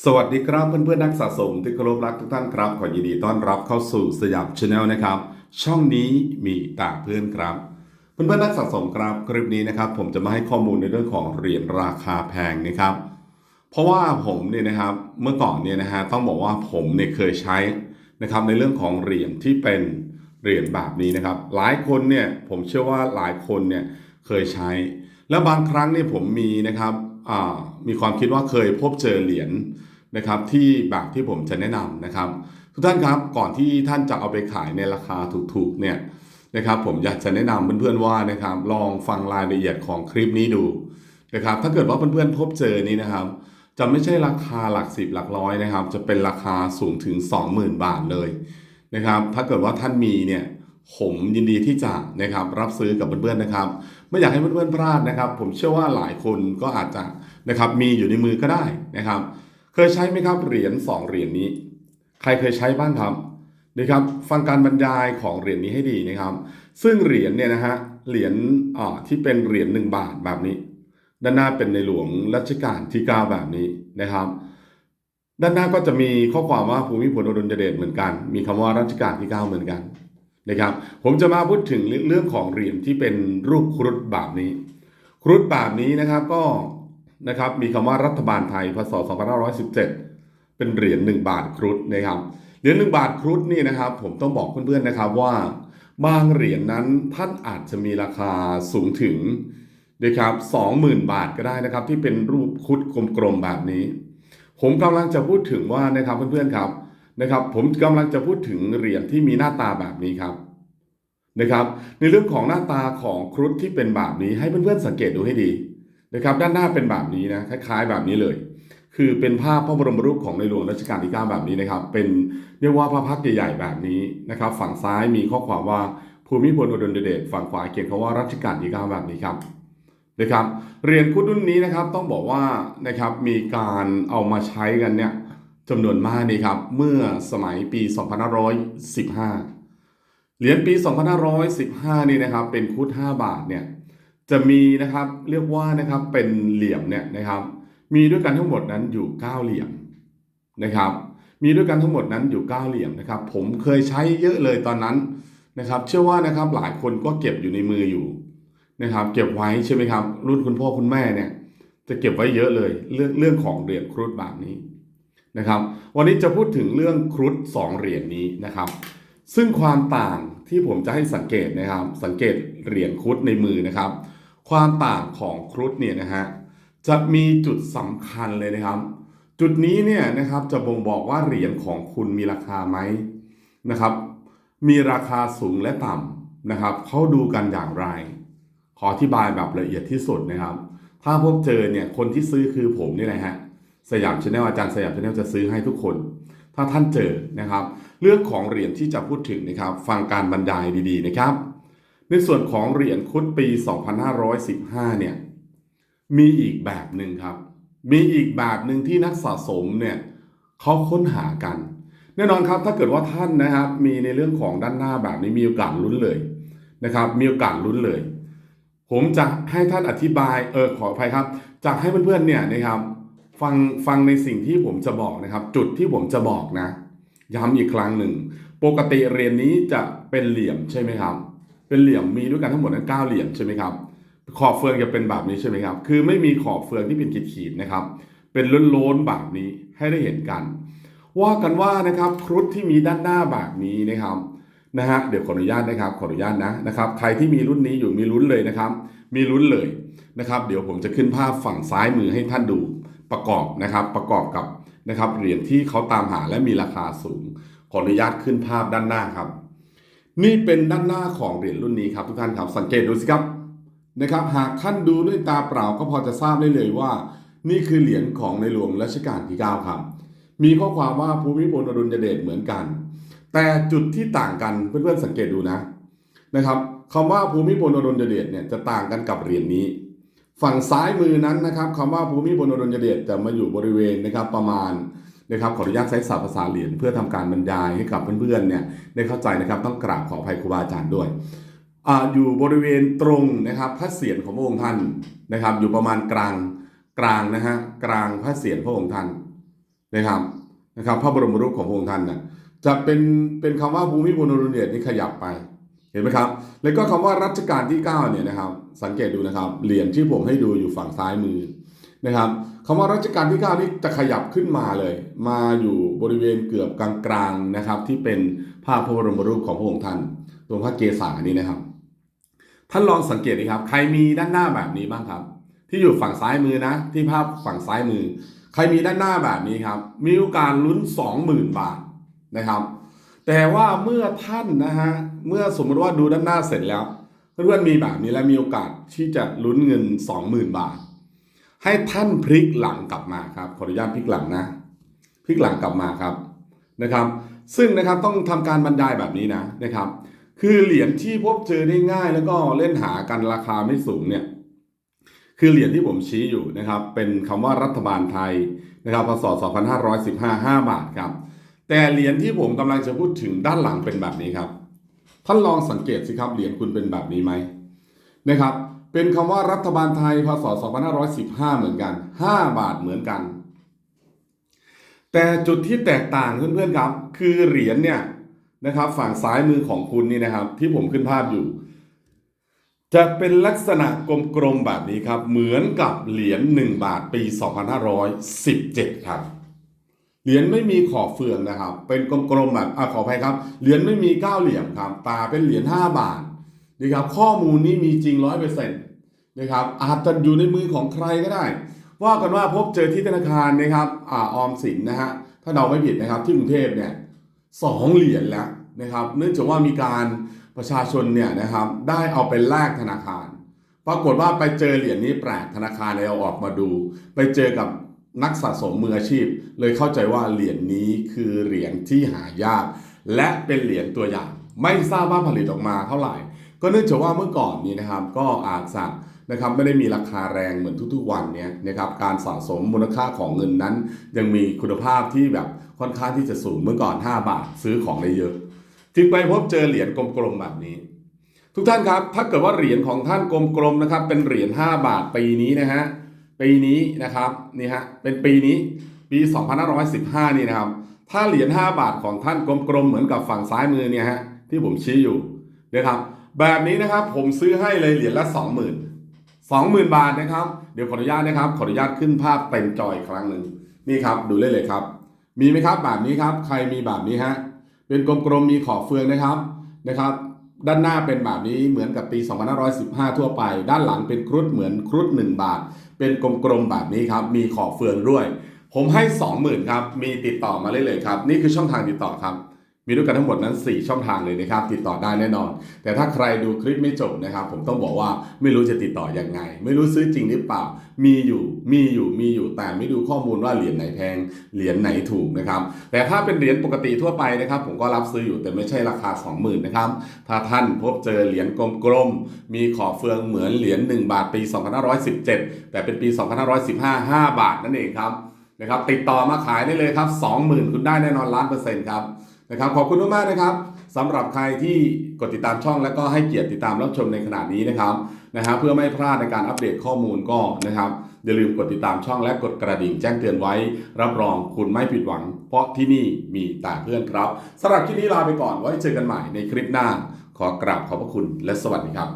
สวัสดีครับเพื่อนๆนักสะสมที่เคารพรักทุกท่านครับ ขอยินดีต้อนรับเข้าสู่สยามชาแนลนะครับ ช่องนี้มีตาเพื่อนครับ เพื่อนๆนักสะสมครับคลิปนี้นะครับ ผมจะมาให้ข้อมูลในเรื่องของเหรียญราคาแพงนะครับ เพราะว่าผมเนี่ยนะครับเมื่อก่อนเนี่ยนะฮะต้องบอกว่าผมเนี่ยเคยใช้นะครับในเรื่องของเหรียญที่เป็นเหรียญแบบนี้นะครับ หลายคนเนี่ยผมเชื่อว่าหลายคนเนี่ยเคยใช้ แล้วบางครั้งเนี่ยผมมีนะครับอ่า มีความคิดว่าเคยพบเจอเหรียญนะครับที่แบบที่ผมจะแนะนำนะครับ ทุกท่านครับก่อนที่ท่านจะเอาไปขายในราคาถูกๆเนี่ยนะครับผมอยากจะแนะนำเพื่อนๆว่านะครับลองฟังรายละเอียดของคลิปนี้ดูนะครับถ้าเกิดว่าเพื่อนๆพบเจอนี้นะครับ จะไม่ใช่ราคาหลักสิบหลักร้อยนะครับ จะเป็นราคาสูงถึง 20,000 บาทเลยนะครับ ถ้าเกิดว่าท่านมีเนี่ยผมยินดีที่จะนะครับรับซื้อกับเพื่อนๆนะครับ ไม่อยากให้เพื่อนๆพลาดนะครับ ผมเชื่อว่าหลายคนก็อาจจะ นะครับมีอยู่ในมือก็ได้นะครับ เคยใช้ไหมครับเหรียญ2เหรียญนี้ ใครเคยใช้บ้างครับนะครับฟังการบรรยายของเหรียญนี้ให้ดีนะครับ ซึ่งเหรียญเนี่ยนะฮะเหรียญอ่าที่เป็นเหรียญ1บาทแบบนี้ ด้านหน้าเป็นในหลวงรัชกาลที่9แบบนี้นะครับ ด้านหน้าก็จะมีข้อความว่าภูมิพลอดุลยเดชเหมือนกัน มีคำว่ารัชกาลที่ 9 เหมือนกันนะครับ ผมจะมาพูดถึงเรื่องของเหรียญที่เป็นรูปครุฑแบบนี้ ครุฑแบบนี้นะครับก็ นะครับ มีคำว่ารัฐบาลไทยพศ2517 เป็นเหรียญ1บาทครุฑนะครับเหรียญ1บาทครุฑนี่นะครับ ผมต้องบอกเพื่อนๆนะครับว่าบางเหรียญนั้นท่านอาจจะมีราคาสูงถึงนะครับ20,000 บาทก็ได้นะครับ ที่เป็นรูปครุฑกลมๆแบบนี้ ผมกำลังจะพูดถึงว่านะครับเพื่อนๆครับนะครับ ผมกำลังจะพูดถึงเหรียญที่มีหน้าตาแบบนี้ครับนะครับ ในเรื่องของหน้าตาของครุฑที่เป็นแบบนี้ให้เพื่อนๆสังเกตดูให้ดี นะครับด้านหน้าเป็นแบบนี้นะคล้ายๆแบบนี้เลย คือเป็นภาพพระบรมรูปของในหลวงรัชกาลที่ 9 แบบนี้นะครับ เป็นเรียกว่าพระพักตร์ใหญ่ๆแบบนี้นะครับ ฝั่งซ้ายมีข้อความว่าภูมิพลอดุลยเดชฝั่งขวาเขียนคำว่ารัชกาลที่ 9 แบบนี้ครับนะครับเหรียญครุฑรุ่นนี้นะครับต้องบอกว่านะครับมีการเอามาใช้กันเนี่ยจำนวนมากนี่ครับเมื่อสมัยปี 2515 เหรียญปี 2515 นี่นะครับเป็นครุฑ5บาทเนี่ย จะมีนะครับเรียกว่านะครับเป็นเหลี่ยมเนี่ยนะครับ มีด้วยกันทั้งหมดนั้นอยู่ 9 เหลี่ยมนะครับ มีด้วยกันทั้งหมดนั้นอยู่ 9 เหลี่ยมนะครับ ผมเคยใช้เยอะเลยตอนนั้นนะครับ เชื่อว่านะครับหลายคนก็เก็บอยู่ในมืออยู่นะครับ เก็บไว้ใช่ไหมครับ รุ่นคุณพ่อคุณแม่เนี่ย จะเก็บไว้เยอะเลยเรื่องเรื่องของเหรียญครุฑแบบนี้นะครับ วันนี้จะพูดถึงเรื่องครุฑสองเหรียญนี้นะครับ ซึ่งความต่างที่ผมจะให้สังเกตนะครับ สังเกตเหรียญครุฑในมือนะครับ ความต่างของครุฑเนี่ยนะฮะจะมีจุดสำคัญเลยนะครับ จุดนี้เนี่ยนะครับจะบ่งบอกว่าเหรียญของคุณมีราคาไหมนะครับ มีราคาสูงและต่ำนะครับเขาดูกันอย่างไร ขออธิบายแบบละเอียดที่สุดนะครับ ถ้าพบเจอเนี่ยคนที่ซื้อคือผมนี่แหละฮะสยามชาแนลอาจารย์สยามชาแนลจะซื้อให้ทุกคน ถ้าท่านเจอนะครับ เรื่องของเหรียญที่จะพูดถึงนะครับ ฟังการบรรยายดีๆนะครับ ในส่วนของเหรียญครุฑปี 2515 เนี่ย มีอีกแบบหนึ่งครับ มีอีกแบบหนึ่งที่นักสะสมเนี่ยเขาค้นหากัน แน่นอนครับถ้าเกิดว่าท่านนะครับ มีในเรื่องของด้านหน้าแบบนี้มีโอกาสลุ้นเลยนะครับ มีโอกาสลุ้นเลย ผมจะให้ท่านอธิบายเออขออภัยครับจะให้เพื่อนๆเนี่ยนะครับ ฟังฟังในสิ่งที่ผมจะบอกนะครับ จุดที่ผมจะบอกนะย้ำอีกครั้งหนึ่ง ปกติเหรียญนี้จะเป็นเหลี่ยมใช่ไหมครับ เป็นเหลี่ยมมีด้วยกันทั้งหมดนั้นเก้าเหลี่ยมใช่ไหมครับขอบเฟืองจะเป็นแบบนี้ใช่ไหมครับ คือไม่มีขอบเฟืองที่เป็นขีดๆนะครับ เป็นล้นๆแบบนี้ให้ได้เห็นกัน ว่ากันว่านะครับครุฑที่มีด้านหน้าแบบนี้นะครับนะฮะเดี๋ยวขออนุญาตนะครับขออนุญาตนะนะครับ ใครที่มีรุ่นนี้อยู่มีลุ้นเลยนะครับ มีลุ้นเลยนะครับ เดี๋ยวผมจะขึ้นภาพฝั่งซ้ายมือให้ท่านดูประกอบนะครับ ประกอบกับนะครับเหรียญที่เขาตามหาและมีราคาสูง ขออนุญาตขึ้นภาพด้านหน้าครับ นี่เป็นด้านหน้าของเหรียญรุ่นนี้ครับทุกท่านครับสังเกตดูสิครับนะครับหากท่านดูด้วยตาเปล่าก็พอจะทราบได้เลยว่า นี่คือเหรียญของในหลวงรัชกาลที่ 9 ครับ มีข้อความว่าภูมิพลอดุลยเดชเหมือนกัน แต่จุดที่ต่างกันเพื่อนๆสังเกตดูนะนะครับคำว่าภูมิพลอดุลยเดชเนี่ยจะต่างกันกับเหรียญนี้ ฝั่งซ้ายมือนั้นนะครับคำว่าภูมิพลอดุลยเดชจะมาอยู่บริเวณนะครับประมาณ นะครับขออนุญาตใช้ศัพท์ภาษาเหรียญเพื่อทำการบรรยายให้กับเพื่อนๆเนี่ยได้เข้าใจนะครับต้องกราบขออภัยครูบาอาจารย์ด้วยออยู่บริเวณตรงนะครับพระเศียรของพระองค์ท่านนะครับ อยู่ประมาณกลางกลางนะฮะกลางพระเศียรพระองค์ท่านนะครับนะครับ พระบรมรูปของพระองค์ท่านน่ะจะเป็นเป็นคำว่าภูมิพลอดุลยเดชนี่ขยับไปเห็นไหมครับ แล้วก็คำว่ารัชกาลที่9เนี่ยนะครับ สังเกตดูนะครับ เหรียญที่ผมให้ดูอยู่ฝั่งซ้ายมือนะครับ คำว่ารัชกาลที่ 9 นี่จะขยับขึ้นมาเลย มาอยู่บริเวณเกือบกลางๆนะครับ ที่เป็นภาพพระบรมรูปของพระองค์ท่านตรงพระเกศานี่นะครับ ท่านลองสังเกตดีครับ ใครมีด้านหน้าแบบนี้บ้างครับ ที่อยู่ฝั่งซ้ายมือนะ ที่ภาพฝั่งซ้ายมือ ใครมีด้านหน้าแบบนี้ครับ มีโอกาสลุ้น 20,000 บาทนะครับ แต่ว่าเมื่อท่านนะฮะเมื่อสมมติว่าดูด้านหน้าเสร็จแล้วเพื่อนๆมีแบบนี้แล้วมีโอกาสที่จะลุ้นเงิน 20,000 บาท ให้ท่านพลิกหลังกลับมาครับขออนุญาตพลิกหลังนะพลิกหลังกลับมาครับนะครับ ซึ่งนะครับต้องทำการบรรยายแบบนี้นะนะครับ คือเหรียญที่พบเจอได้ง่ายแล้วก็เล่นหากันราคาไม่สูงเนี่ยคือเหรียญที่ผมชี้อยู่นะครับ เป็นคำว่ารัฐบาลไทยนะครับพศ2515 5 บาทครับ แต่เหรียญที่ผมกำลังจะพูดถึงด้านหลังเป็นแบบนี้ครับท่านลองสังเกตสิครับเหรียญคุณเป็นแบบนี้ไหมนะครับ เป็นคำว่ารัฐบาลไทยพศ 2515 เหมือนกัน 5 บาทเหมือนกัน แต่จุดที่แตกต่างเพื่อนๆครับ คือเหรียญเนี่ยนะครับ ฝั่งซ้ายมือของคุณนี่นะครับ ที่ผมขึ้นภาพอยู่ จะเป็นลักษณะกลมๆแบบนี้ครับ เหมือนกับเหรียญ1บาทปี 2517 ครับเหรียญไม่มีขอบเฟืองนะครับ เป็นกลมๆแบบอะขออภัยครับ เหรียญไม่มีเก้าเหลี่ยมครับ ตาเป็นเหรียญ5บาท นะครับข้อมูลนี้มีจริงร้อยเปอร์เซ็นต์นะครับอาจจะอยู่ในมือของใครก็ได้ ว่ากันว่าพบเจอที่ธนาคารนะครับอ่าออมสินนะฮะถ้าเดาไม่ผิดนะครับที่กรุงเทพเนี่ยสองเหรียญแล้วนะครับ เนื่องจากว่ามีการประชาชนเนี่ยนะครับได้เอาไปแลกธนาคาร ปรากฏว่าไปเจอเหรียญนี้แปลกธนาคารเลยเอาออกมาดู ไปเจอกับนักสะสมมืออาชีพ เลยเข้าใจว่าเหรียญนี้คือเหรียญที่หายาก และเป็นเหรียญตัวอย่าง ไม่ทราบว่าผลิตออกมาเท่าไหร่ ก็เนื่องจากว่าเมื่อก่อนนี้นะครับก็อาจจะนะครับไม่ได้มีราคาแรงเหมือนทุกๆวันเนี้ยนะครับการสะสมมูลค่าของเงินนั้น ยังมีคุณภาพที่แบบค่อนข้างที่จะสูงเมื่อก่อน 5 บาทซื้อของได้เยอะ จึงไปพบเจอเหรียญกลมๆแบบนี้ ทุกท่านครับถ้าเกิดว่าเหรียญของท่านกลมๆนะครับเป็นเหรียญ5บาทปีนี้นะฮะปีนี้นะครับนี่ฮะเป็นปีนี้ปี 2515 นี่นะครับ ถ้าเหรียญ5บาทของท่านกลมๆเหมือนกับฝั่งซ้ายมือเนี่ยฮะที่ผมชี้อยู่นะครับ แบบนี้นะครับผมซื้อให้เลยเหรียญละ20,000 20,000บาทนะครับ เดี๋ยวขออนุญาตนะครับ ขออนุญาตขึ้นภาพเต็มจออีกครั้งหนึ่งนี่ครับดูเลยเลยครับ มีไหมครับแบบนี้ครับ ใครมีแบบนี้ฮะเป็นกลมๆมีขอบเฟืองนะครับนะครับ ด้านหน้าเป็นแบบนี้เหมือนกับปี 2515 ทั่วไป ด้านหลังเป็นครุฑเหมือนครุฑ1 บาท เป็นกลมๆแบบนี้ครับ มีขอบเฟืองด้วย ผมให้ 20,000ครับมีติดต่อมาเลยเลยครับ นี่คือช่องทางติดต่อครับ มีด้วยกันทั้งหมดนั้น 4 ช่องทางเลยนะครับ ติดต่อได้แน่นอน แต่ถ้าใครดูคลิปไม่จบนะครับ ผมต้องบอกว่าไม่รู้จะติดต่อยังไง ไม่รู้ซื้อจริงหรือเปล่า มีอยู่มีอยู่มีอยู่แต่ไม่ดูข้อมูลว่าเหรียญไหนแพงเหรียญไหนถูกนะครับ แต่ถ้าเป็นเหรียญปกติทั่วไปนะครับ ผมก็รับซื้ออยู่แต่ไม่ใช่ราคา 20,000นะครับถ้าท่านพบเจอเหรียญกลมๆมีขอบเฟืองเหมือนเหรียญ1บาทปี 2517 แต่เป็นปี 2515 5 บาทนั่นเองครับนะครับติดต่อมาขายได้เลยครับ 20,000 คุณได้แน่นอนล้านเปอร์เซ็นต์ครับ นะครับขอบคุณมากๆนะครับสำหรับใครที่กดติดตามช่องและก็ให้เกียรติติดตามรับชมในขณะนี้นะครับนะฮะเพื่อไม่พลาดในการอัปเดตข้อมูลก็นะครับอย่าลืมกดติดตามช่องและกดกระดิ่งแจ้งเตือนไว้ รับรองคุณไม่ผิดหวัง เพราะที่นี่มีแต่เพื่อนครับสำหรับคลิปนี้ลาไปก่อนไว้เจอกันใหม่ในคลิปหน้า ขอกราบขอบพระคุณและสวัสดีครับ